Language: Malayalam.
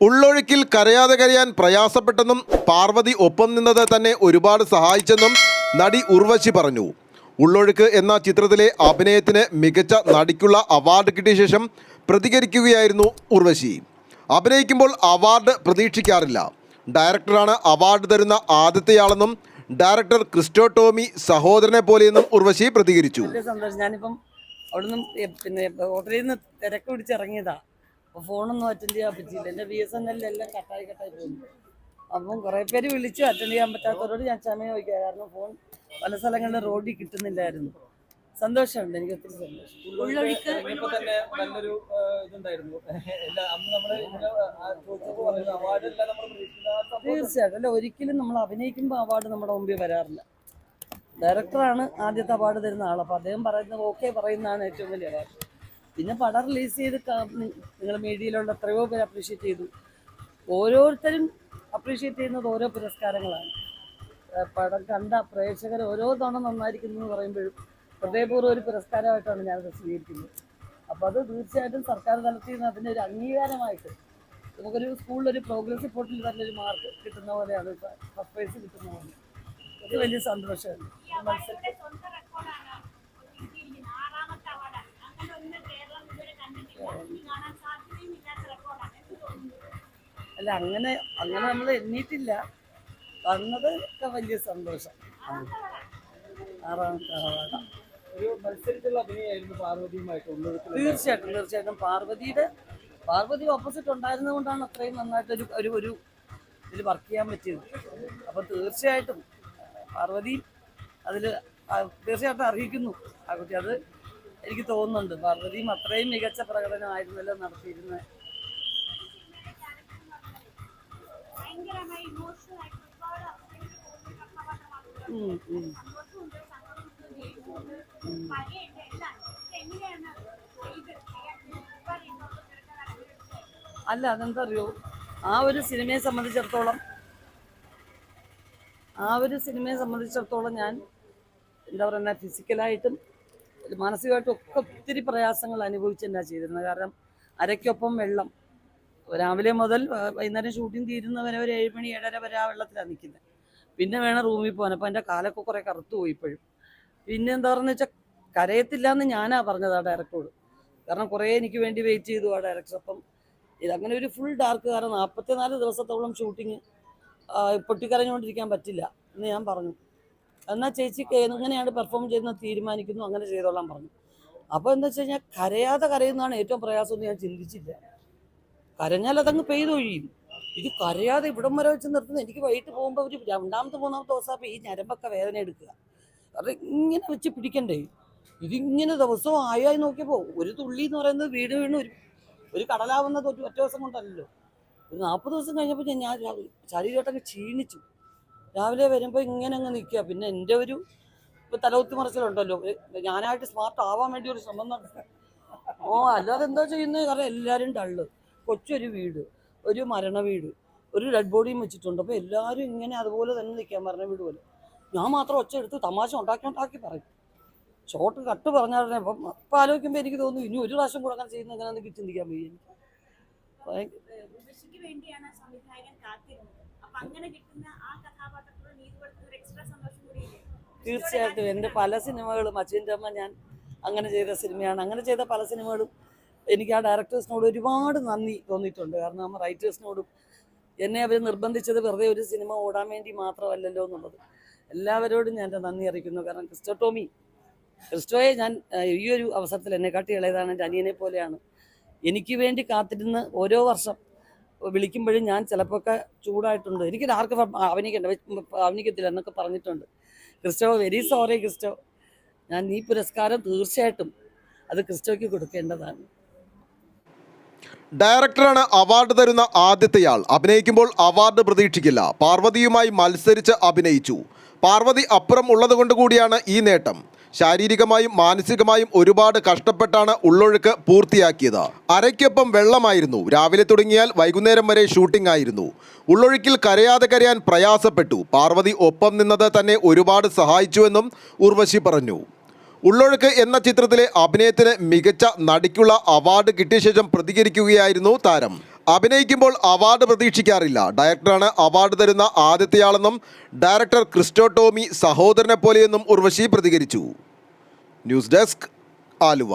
ഉള്ളൊഴുക്കിൽ കരയാതെ കരയാൻ പ്രയാസപ്പെട്ടെന്നും പാർവതി ഒപ്പം നിന്നത് തന്നെ ഒരുപാട് സഹായിച്ചെന്നും നടി ഉർവശി പറഞ്ഞു. ഉള്ളൊഴുക്ക് എന്ന ചിത്രത്തിലെ അഭിനയത്തിന് മികച്ച നടിക്കുള്ള അവാർഡ് കിട്ടിയ ശേഷം പ്രതികരിക്കുകയായിരുന്നു ഉർവശി. അഭിനയിക്കുമ്പോൾ അവാർഡ് പ്രതീക്ഷിക്കാറില്ല. ഡയറക്ടറാണ് അവാർഡ് തരുന്ന ആദ്യത്തെയാളെന്നും ഡയറക്ടർ ക്രിസ്റ്റോ ടോമി സഹോദരനെ പോലെയെന്നും ഉർവശി പ്രതികരിച്ചു. സന്തോഷം. ഞാനിപ്പം അവിടുന്ന് പിന്നെ ഹോട്ടലിൽ നിന്ന് തിരക്ക് പിടിച്ചിറങ്ങിയതാ അപ്പോൾ ഫോണൊന്നും അറ്റൻഡ് ചെയ്യാൻ പറ്റിയില്ല. എന്റെ ബി എസ് എൻ എല്ലാം കട്ടായി കട്ടായി പോകുന്നു. അപ്പം കുറേ പേര് വിളിച്ചു അറ്റൻഡ് ചെയ്യാൻ പറ്റാത്തവരോട് ഞാൻ ക്ഷമ ചോദിക്കുക കാരണം ഫോൺ പല സ്ഥലങ്ങളിലും റോഡിൽ കിട്ടുന്നില്ലായിരുന്നു. സന്തോഷമുണ്ട്. എനിക്ക് ഒത്തിരി സന്തോഷം. ഉള്ളൊഴുക്ക്. ഇറങ്ങിയപ്പോ തന്നെ നല്ലൊരു ഇതുണ്ടായിരുന്നു. എല്ലാ അന്ന് ആ ചോദിച്ചപ്പോ പറഞ്ഞു അവാർഡ് എല്ലാം നമ്മൾ പ്രതീക്ഷിക്കുന്ന സംഭവം തീർച്ചയായിട്ടും. അല്ല ഒരിക്കലും നമ്മൾ അഭിനയിക്കുമ്പോൾ അവാർഡ് നമ്മുടെ മുമ്പിൽ വരാറില്ല. ഡയറക്ടറാണ് ആദ്യത്തെ അവാർഡ് തരുന്ന ആൾ അപ്പോൾ അദ്ദേഹം പറയുന്നത് ഓക്കെ പറയുന്നതാണ് ഏറ്റവും വലിയ അവാർഡ് പിന്നെ പടം റിലീസ് ചെയ്ത് നിങ്ങൾ മീഡിയയിലുള്ള എത്രയോ പേര് അപ്രീഷിയേറ്റ് ചെയ്തു. ഓരോരുത്തരും അപ്രീഷിയേറ്റ് ചെയ്യുന്നത് ഓരോ പുരസ്കാരങ്ങളാണ്. പടം കണ്ട പ്രേക്ഷകർ ഓരോ തവണ നന്നായിരിക്കുന്നു എന്ന് പറയുമ്പോഴും ഹൃദയപൂർവം ഒരു പുരസ്കാരമായിട്ടാണ് ഞാനത് സ്വീകരിക്കുന്നത്. അപ്പോൾ അത് തീർച്ചയായിട്ടും സർക്കാർ തലത്തിൽ നിന്ന് അതിന്റെ ഒരു അംഗീകാരമായിട്ട് നമുക്കൊരു സ്കൂളിലൊരു പ്രോഗ്രസ് റിപ്പോർട്ടിൽ നല്ലൊരു മാർക്ക് കിട്ടുന്ന പോലെയാണ് ഫസ്റ്റ് പ്രൈസ് കിട്ടുന്ന പോലെ. അത് വലിയ സന്തോഷമാണ്. മത്സരം അല്ല അങ്ങനെ അങ്ങനെ നമ്മൾ എണ്ണീട്ടില്ല. വന്നത് ഒക്കെ വലിയ സന്തോഷം. ഒരു പാർവതിയുമായിട്ട് തീർച്ചയായിട്ടും തീർച്ചയായിട്ടും. പാർവതിയുടെ പാർവതി ഓപ്പോസിറ്റ് ഉണ്ടായിരുന്നത് കൊണ്ടാണ് അത്രയും നന്നായിട്ട് ഒരു ഒരു ഒരു ഇതിൽ വർക്ക് ചെയ്യാൻ പറ്റിയത്. അപ്പോൾ തീർച്ചയായിട്ടും പാർവതി അതിൽ തീർച്ചയായിട്ടും അറിയിക്കുന്നു ആ കുട്ടി. അത് എനിക്ക് തോന്നുന്നുണ്ട്. പാർവതിയും അത്രയും മികച്ച പ്രകടനമായിരുന്നല്ലോ നടത്തിയിരുന്നത്. അല്ല അതെന്താ അറിയോ ആ ഒരു സിനിമയെ സംബന്ധിച്ചിടത്തോളം ആ ഒരു സിനിമയെ സംബന്ധിച്ചിടത്തോളം ഞാൻ എന്താ പറയുക ഫിസിക്കലായിട്ടും മാനസികമായിട്ടും ഒക്കെ ഒത്തിരി പ്രയാസങ്ങൾ അനുഭവിച്ച് തന്നെ ചെയ്തിരുന്നത്. കാരണം അരയ്ക്കൊപ്പം വെള്ളം. രാവിലെ മുതൽ വൈകുന്നേരം ഷൂട്ടിംഗ് തീരുന്നവരെ ഒരു ഏഴ് മണി ഏഴര വരെ ആ വെള്ളത്തിലാണ് നിൽക്കുന്നത് പിന്നെ വേണം റൂമിൽ പോകാൻ. അപ്പോൾ എന്റെ കാലൊക്കെ കുറേ കറുത്തു പോയി ഇപ്പോഴും. പിന്നെ എന്താ പറയുക വെച്ചാൽ കരയത്തില്ല എന്ന് ഞാനാ പറഞ്ഞത് ആ ഡയറക്ടറോട് കാരണം കുറേ എനിക്ക് വേണ്ടി വെയിറ്റ് ചെയ്തു ആ ഡയറക്ടർ അപ്പം ഇതങ്ങനെ ഒരു ഫുൾ ഡാർക്ക് കാരണം നാൽപ്പത്തിനാല് ദിവസത്തോളം ഷൂട്ടിങ് പൊട്ടിക്കരഞ്ഞുകൊണ്ടിരിക്കാൻ പറ്റില്ല എന്ന് ഞാൻ പറഞ്ഞു. എന്നാൽ ചേച്ചി എങ്ങനെയാണ് പെർഫോം ചെയ്യുന്നത് തീരുമാനിക്കുന്നു അങ്ങനെ ചെയ്തോളാൻ പറഞ്ഞു. അപ്പോൾ എന്താ വെച്ച് കഴിഞ്ഞാൽ കരയാതെ കരയുന്നതാണ് ഏറ്റവും പ്രയാസം എന്ന് ഞാൻ ചിന്തിച്ചില്ല. കരഞ്ഞാൽ അതങ്ങ് പെയ്തൊഴിയും ഇത് കരയാതെ ഇവിടം വരെ വെച്ച് നിർത്തുന്നത് എനിക്ക് വൈകിട്ട് പോകുമ്പോൾ ഒരു രണ്ടാമത്തെ മൂന്നാമത്തെ ദിവസം ഈ ഞരമ്പൊക്കെ വേദന എടുക്കുക. അത് ഇങ്ങനെ വെച്ച് പിടിക്കണ്ടേ? ഇതിങ്ങനെ ദിവസവും ആയായി നോക്കിയപ്പോൾ ഒരു തുള്ളി എന്ന് പറയുന്നത് വീട് വീണ് ഒരു ഒരു കടലാവുന്നത് ഒറ്റ ദിവസം കൊണ്ടല്ലോ ഒരു നാൽപ്പത് ദിവസം കഴിഞ്ഞപ്പോൾ ഞാൻ ശരീരമായിട്ടങ്ങ് ക്ഷീണിച്ചു. രാവിലെ വരുമ്പോൾ ഇങ്ങനെ അങ്ങ് നിൽക്കുക പിന്നെ എന്റെ ഒരു ഇപ്പോൾ തലകുത്തി മറിച്ചിലുണ്ടല്ലോ. ഞാനായിട്ട് സ്മാർട്ട് ആവാൻ വേണ്ടി ഒരു ശ്രമം ഓ അല്ലാതെ എന്താ ചെയ്യുന്നത് കാരണം എല്ലാവരും ഡള്ള് കൊച്ചൊരു വീട് ഒരു മരണ വീട് ഒരു ഡെഡ് ബോഡിയും വെച്ചിട്ടുണ്ട്. അപ്പോൾ എല്ലാവരും ഇങ്ങനെ അതുപോലെ തന്നെ നിൽക്കാൻ മരണ വീട് പോലെ. ഞാൻ മാത്രം ഒച്ച എടുത്ത് തമാശ ഉണ്ടാക്കി ഉണ്ടാക്കി പറയും. ഷോർട്ട് കട്ട് പറഞ്ഞാൽ അപ്പം അപ്പം ആലോചിക്കുമ്പോൾ എനിക്ക് തോന്നുന്നു ഇനി ഒരു പ്രാവശ്യം കൂടെ അങ്ങനെ ചെയ്യുന്ന എങ്ങനെയാണെന്ന് ചിന്തിക്കാൻ പോയി എനിക്ക്. വേണ്ടിയാണ് സംവിധായകൻ കാത്തിരുന്നത്. അപ്പൊ അങ്ങനെ കിട്ടുന്ന ആ കഥാപാത്രത്തോട് നീതി കൊടുക്കുന്ന ഒരു എക്സ്ട്രാ സന്തോഷം കൂടിയില്ലേ തീർച്ചയായിട്ടും. എന്റെ പല സിനിമകളും അച്യുന്റെ അമ്മ ഞാൻ അങ്ങനെ ചെയ്ത സിനിമയാണ്. അങ്ങനെ ചെയ്ത പല സിനിമകളും എനിക്ക് ആ ഡയറക്ടേഴ്സിനോട് ഒരുപാട് നന്ദി തോന്നിയിട്ടുണ്ട്. കാരണം നമ്മൾ റൈറ്റേഴ്സിനോടും എന്നെ അവർ നിർബന്ധിച്ചത് വെറുതെ ഒരു സിനിമ ഓടാൻ വേണ്ടി മാത്രമല്ലല്ലോ എന്നുള്ളത്. എല്ലാവരോടും ഞാൻ എന്റെ നന്ദി അറിയിക്കുന്നു. കാരണം ക്രിസ്റ്റോ ടോമി ക്രിസ്റ്റോയെ ഞാൻ ഈ ഒരു അവസരത്തിൽ എന്നെക്കാട്ടി ഇളയതാണ്. എന്റെ അനിയനെ പോലെയാണ്. എനിക്ക് വേണ്ടി കാത്തിരുന്ന് ഓരോ വർഷം വിളിക്കുമ്പോഴും ഞാൻ ചിലപ്പോൾ ഒക്കെ ചൂടായിട്ടുണ്ട്. എനിക്ക് ആർക്ക് അവനിക്കണ്ട അവനിക്കത്തില്ല എന്നൊക്കെ പറഞ്ഞിട്ടുണ്ട്. Christo very sorry Christo. ഞാൻ ഈ പുരസ്കാരം തീർച്ചയായിട്ടും അത് ക്രിസ്റ്റോയ്ക്ക് കൊടുക്കേണ്ടതാണ്. ഡയറക്ടറാണ് അവാർഡ് തരുന്ന ആദ്യത്തെയാൾ അഭിനയിക്കുമ്പോൾ അവാർഡ് പ്രതീക്ഷിക്കില്ല. പാർവതിയുമായി മത്സരിച്ച് അഭിനയിച്ചു. പാർവതി അപ്പുറം ഉള്ളതുകൊണ്ട് കൂടിയാണ് ഈ നേട്ടം. ശാരീരികമായും മാനസികമായും ഒരുപാട് കഷ്ടപ്പെട്ടാണ് ഉള്ളൊഴുക്ക് പൂർത്തിയാക്കിയത്. അരയ്ക്കൊപ്പം വെള്ളമായിരുന്നു. രാവിലെ തുടങ്ങിയാൽ വൈകുന്നേരം വരെ ഷൂട്ടിംഗ് ആയിരുന്നു. ഉള്ളൊഴുക്കിൽ കരയാതെ കരയാൻ പ്രയാസപ്പെട്ടു. പാർവതി ഒപ്പം നിന്നത് തന്നെ ഒരുപാട് സഹായിച്ചുവെന്നും ഉർവശി പറഞ്ഞു. ഉള്ളൊഴുക്ക് എന്ന ചിത്രത്തിലെ അഭിനയത്തിന് മികച്ച നടിക്കുള്ള അവാർഡ് കിട്ടിയ ശേഷം പ്രതികരിക്കുകയായിരുന്നു താരം. അഭിനയിക്കുമ്പോൾ അവാർഡ് പ്രതീക്ഷിക്കാറില്ല. ഡയറക്ടറാണ് അവാർഡ് തരുന്ന ആദ്യത്തെയാളെന്നും ഡയറക്ടർ ക്രിസ്റ്റോ ടോമി സഹോദരനെ പോലെയെന്നും ഉർവശി പ്രതികരിച്ചു. News desk Aluva.